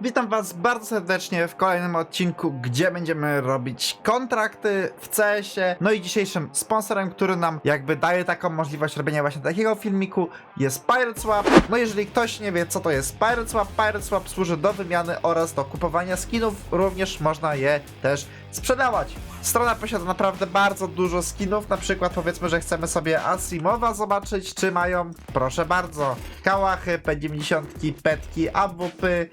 Witam Was bardzo serdecznie w kolejnym odcinku, gdzie będziemy robić kontrakty w CS-ie. No i dzisiejszym sponsorem, który nam jakby daje taką możliwość robienia właśnie takiego filmiku jest Pirate Swap. No jeżeli ktoś nie wie co to jest Pirate Swap, Pirate Swap służy do wymiany oraz do kupowania skinów, również można je też sprzedawać. Strona posiada naprawdę bardzo dużo skinów, na przykład powiedzmy, że chcemy sobie Asimowa zobaczyć, czy mają, proszę bardzo, Kałachy, P90, Petki, AWP,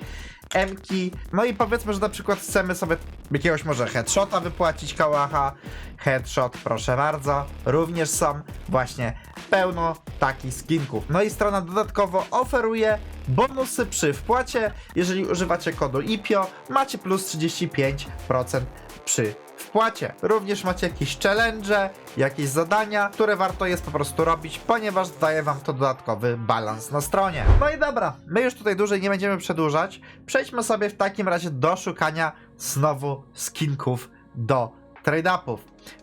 Mki. No i powiedzmy, że na przykład chcemy sobie jakiegoś może headshota wypłacić kałacha. Headshot, proszę bardzo. Również są właśnie pełno takich skinków. No i strona dodatkowo oferuje bonusy przy wpłacie. Jeżeli używacie kodu IPIO, macie plus 35% przy wpłacie. Również macie jakieś challenge, jakieś zadania, które warto jest po prostu robić, ponieważ daje wam to dodatkowy balans na stronie. No i dobra, my już tutaj dłużej nie będziemy przedłużać. Przejdźmy sobie w takim razie do szukania znowu skinków do trade-upów.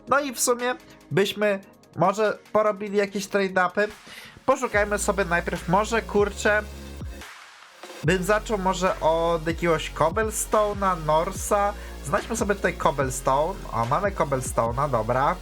No i w sumie byśmy może porobili jakieś trade-upy. Poszukajmy sobie najpierw może kurczę bym zaczął może od jakiegoś Cobblestone'a, Norsa. Znajdźmy sobie tutaj Cobblestone. O, mamy Cobblestone'a, dobra.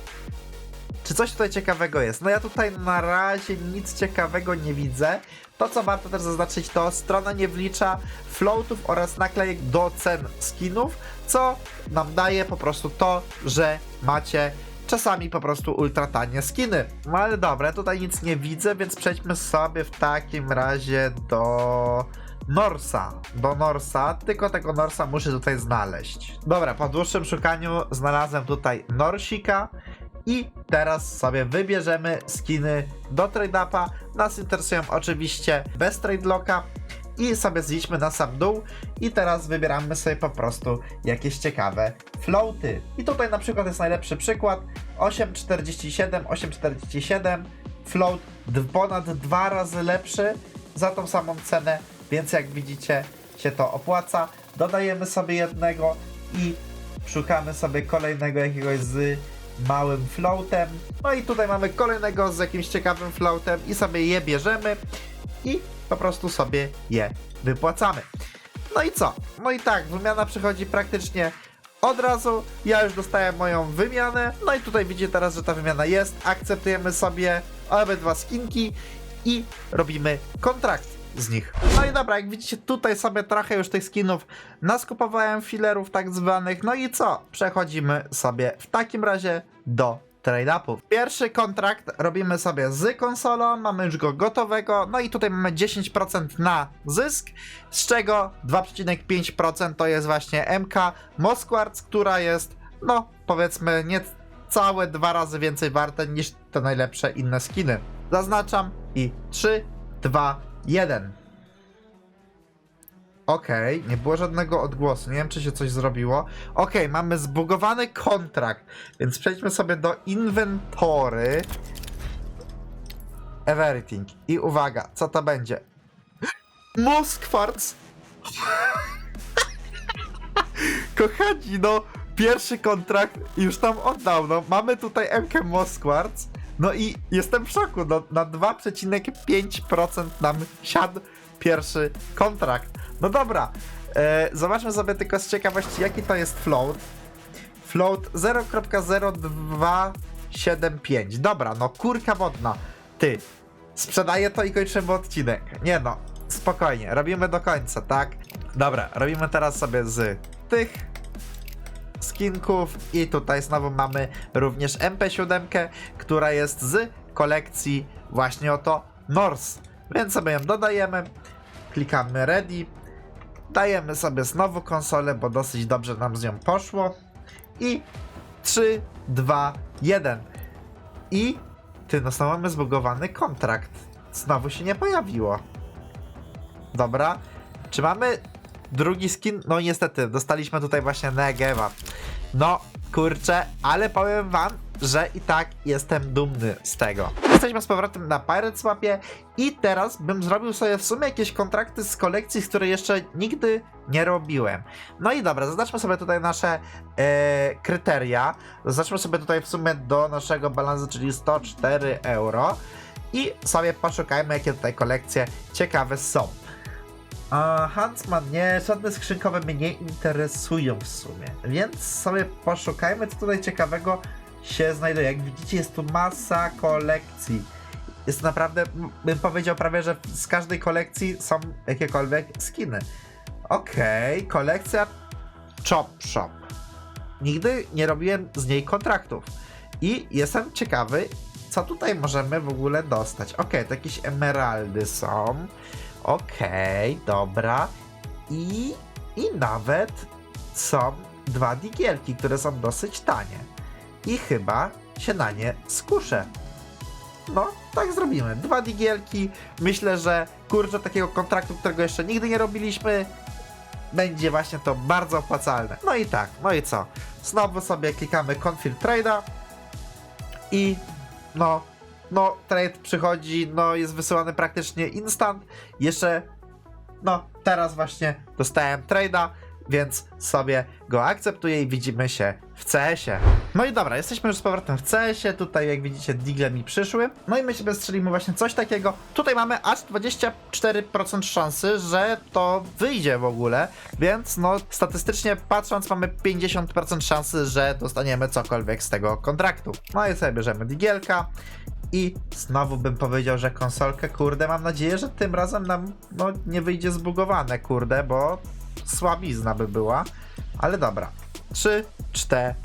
Czy coś tutaj ciekawego jest? No ja tutaj na razie nic ciekawego nie widzę. To co warto też zaznaczyć to strona nie wlicza floatów oraz naklejek do cen skinów, co nam daje po prostu to, że macie czasami po prostu ultra tanie skiny. No ale dobra, tutaj nic nie widzę, więc przejdźmy sobie w takim razie do Norsa. Do Norsa, tylko tego Norsa muszę tutaj znaleźć. Dobra, po dłuższym szukaniu znalazłem tutaj Norsika. I teraz sobie wybierzemy skiny do trade-upa. Nas interesują oczywiście bez trade locka. I sobie zjedźmy na sam dół i teraz wybieramy sobie po prostu jakieś ciekawe floaty. I tutaj na przykład jest najlepszy przykład 8,47, 8,47 float ponad dwa razy lepszy za tą samą cenę, więc jak widzicie się to opłaca. Dodajemy sobie jednego i szukamy sobie kolejnego jakiegoś z małym floatem. No i tutaj mamy kolejnego z jakimś ciekawym floatem i sobie je bierzemy i po prostu sobie je wypłacamy. No i co? No i tak, wymiana przychodzi praktycznie od razu. Ja już dostałem moją wymianę. No i tutaj widzicie teraz, że ta wymiana jest. Akceptujemy sobie obydwa skinki i robimy kontrakt z nich. No i dobra, jak widzicie, tutaj sobie trochę już tych skinów naskupowałem filerów tak zwanych. No i co? Przechodzimy sobie w takim razie do trade-upów. Pierwszy kontrakt robimy sobie z konsolą, mamy już go gotowego, no i tutaj mamy 10% na zysk, z czego 2,5% to jest właśnie MK Mosquartz, która jest, no powiedzmy, nie całe dwa razy więcej warte niż te najlepsze inne skiny. Zaznaczam i 3, 2, 1. Okej, nie było żadnego odgłosu. Nie wiem, czy się coś zrobiło. Okej, mamy zbugowany kontrakt, więc przejdźmy sobie do inwentory. Everything. I uwaga, co to będzie? Moskwarc! Kochani, no, pierwszy kontrakt już tam oddał. No, mamy tutaj MK Moskwarc. No i jestem w szoku. No, na 2,5% nam siadł pierwszy kontrakt. No dobra, e, zobaczmy sobie tylko z ciekawości, jaki to jest float. Float 0.0275. Dobra, no kurka wodna. Ty, sprzedaję to i kończymy odcinek. Nie no, spokojnie, robimy do końca, tak? Dobra, robimy teraz sobie z tych skinków i tutaj znowu mamy również MP7, która jest z kolekcji właśnie oto Norse. Więc sobie ją dodajemy, klikamy ready, dajemy sobie znowu konsolę, bo dosyć dobrze nam z nią poszło i 3, 2, 1 i ty, no znowu mamy zbugowany kontrakt. Znowu się nie pojawiło. Dobra. Czy mamy drugi skin? No niestety, dostaliśmy tutaj właśnie Negewa. No, kurczę, ale powiem wam, że i tak jestem dumny z tego. Jesteśmy z powrotem na Pirate Swapie i teraz bym zrobił sobie w sumie jakieś kontrakty z kolekcji, z której jeszcze nigdy nie robiłem. No i dobra, zaznaczmy sobie tutaj nasze e, kryteria. Zaznaczmy sobie tutaj w sumie do naszego balansu, czyli 104 euro i sobie poszukajmy, jakie tutaj kolekcje ciekawe są. A Huntsman, nie, żadne skrzynkowe mnie nie interesują w sumie. Więc sobie poszukajmy, co tutaj ciekawego się znajduje. Jak widzicie, jest tu masa kolekcji. Jest naprawdę, bym powiedział prawie, że z każdej kolekcji są jakiekolwiek skiny. Okej, kolekcja Chop Shop. Nigdy nie robiłem z niej kontraktów. I jestem ciekawy, co tutaj możemy w ogóle dostać. Okej, to jakieś emeraldy są. Okej, dobra. I, I nawet są dwa digielki, które są dosyć tanie. I chyba się na nie skuszę. No, tak zrobimy. Dwa digielki. Myślę, że kurczę takiego kontraktu, którego jeszcze nigdy nie robiliśmy, będzie właśnie to bardzo opłacalne. No i tak, no i co? Znowu sobie klikamy Confirm Trade'a i no, no, trade przychodzi, no, jest wysyłany praktycznie instant. Jeszcze, no, teraz właśnie dostałem trade'a, więc sobie go akceptuję i widzimy się w CS-ie. No i dobra, jesteśmy już z powrotem w CS-ie, tutaj jak widzicie digle mi przyszły. No i my sobie strzelimy właśnie coś takiego. Tutaj mamy aż 24% szansy, że to wyjdzie w ogóle, więc no statystycznie patrząc mamy 50% szansy, że dostaniemy cokolwiek z tego kontraktu. No i sobie bierzemy digielka i znowu bym powiedział, że konsolkę, kurde, mam nadzieję, że tym razem nam no, nie wyjdzie zbugowane, kurde, bo słabizna by była. Ale dobra. 3, 4.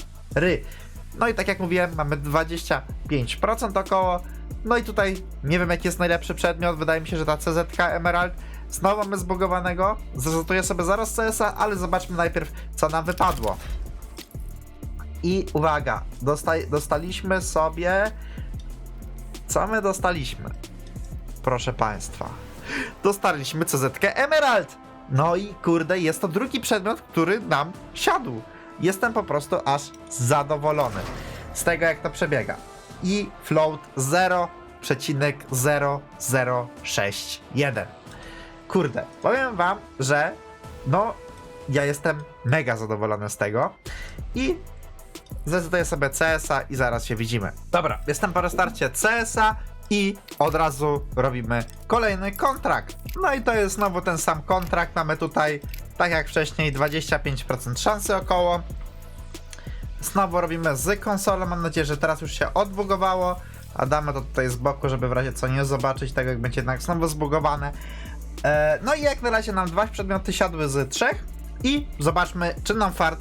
No i tak jak mówiłem, mamy 25% około. No i tutaj nie wiem jaki jest najlepszy przedmiot. Wydaje mi się, że ta CZK Emerald. Znowu mamy zbugowanego. Zresetuję sobie zaraz CS-a, ale zobaczmy najpierw co nam wypadło. I uwaga, dostaliśmy sobie. Co my dostaliśmy? Proszę Państwa. Dostaliśmy CZK Emerald! No i kurde, jest to drugi przedmiot, który nam siadł. Jestem po prostu aż zadowolony z tego, jak to przebiega. I float 0,0061. Kurde, powiem wam, że no, ja jestem mega zadowolony z tego. I zdecyduję sobie CS-a i zaraz się widzimy. Dobra, jestem po restarcie CS-a i od razu robimy kolejny kontrakt. No i to jest znowu ten sam kontrakt. Mamy tutaj, tak jak wcześniej, 25% szansy około. Znowu robimy z konsolą. Mam nadzieję, że teraz już się odbugowało. A damy to tutaj z boku, żeby w razie co nie zobaczyć tego, jak będzie jednak znowu zbugowane. E, no i jak na razie nam dwa przedmioty siadły z trzech. I zobaczmy, czy nam fart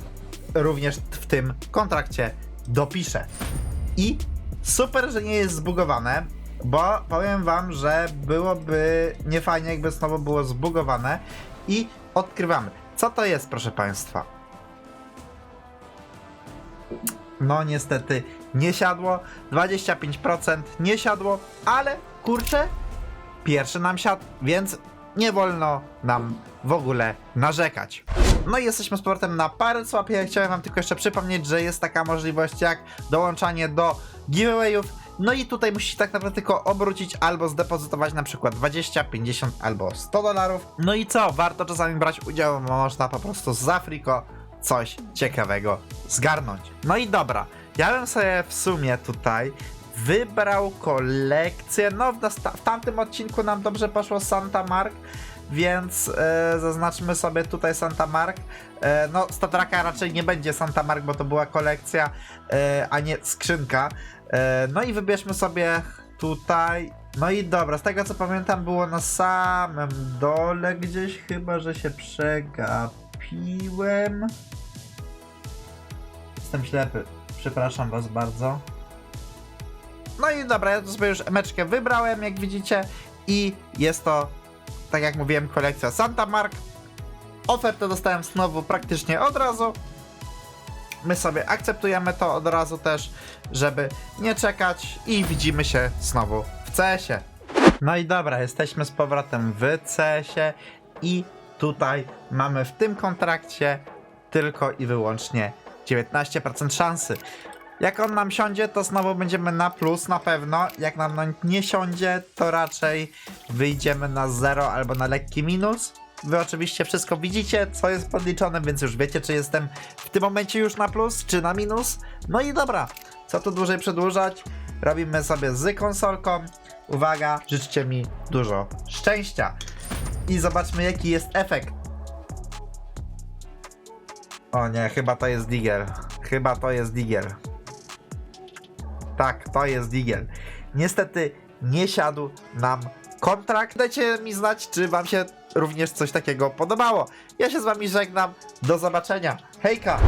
również w tym kontrakcie dopisze. I super, że nie jest zbugowane, bo powiem wam, że byłoby niefajnie, jakby znowu było zbugowane. I odkrywamy. Co to jest, proszę państwa? No niestety nie siadło. 25% nie siadło, ale kurczę, pierwszy nam siadł, więc nie wolno nam w ogóle narzekać. No i jesteśmy z powrotem na parę swapie. Ja chciałem wam tylko jeszcze przypomnieć, że jest taka możliwość jak dołączanie do giveawayów. No i tutaj musicie tak naprawdę tylko obrócić albo zdepozytować na przykład 20, 50 albo 100 dolarów. No i co? Warto czasami brać udział, bo można po prostu z Afriko coś ciekawego zgarnąć. No i dobra, ja bym sobie w sumie tutaj wybrał kolekcję. No, w, w tamtym odcinku nam dobrze poszło Santa Mark, więc e, zaznaczmy sobie tutaj Santa Mark. E, no, Statraka raczej nie będzie Santa Mark, bo to była kolekcja, e, a nie skrzynka. E, no i wybierzmy sobie tutaj. No i dobra, z tego co pamiętam, było na samym dole gdzieś, chyba że się przegapiłem. Jestem ślepy. Przepraszam was bardzo. No i dobra, ja to sobie już emeczkę wybrałem, jak widzicie. I jest to, tak jak mówiłem, kolekcja Santa Mark. Ofertę dostałem znowu praktycznie od razu. My sobie akceptujemy to od razu też, żeby nie czekać i widzimy się znowu w CS-ie. No i dobra, jesteśmy z powrotem w CS-ie i tutaj mamy w tym kontrakcie tylko i wyłącznie 19% szansy. Jak on nam siądzie, to znowu będziemy na plus na pewno. Jak nam no nie siądzie, to raczej wyjdziemy na 0 albo na lekki minus. Wy oczywiście wszystko widzicie, co jest podliczone, więc już wiecie, czy jestem w tym momencie już na plus, czy na minus. No i dobra, co tu dłużej przedłużać? Robimy sobie z konsolką. Uwaga, życzcie mi dużo szczęścia. i zobaczmy jaki jest efekt. O nie, chyba to jest Digger. Chyba to jest Digger. Tak, to jest Digger. Niestety nie siadł nam kontrakt. Dajcie mi znać, czy wam się również coś takiego podobało. Ja się z wami żegnam. Do zobaczenia. Hejka!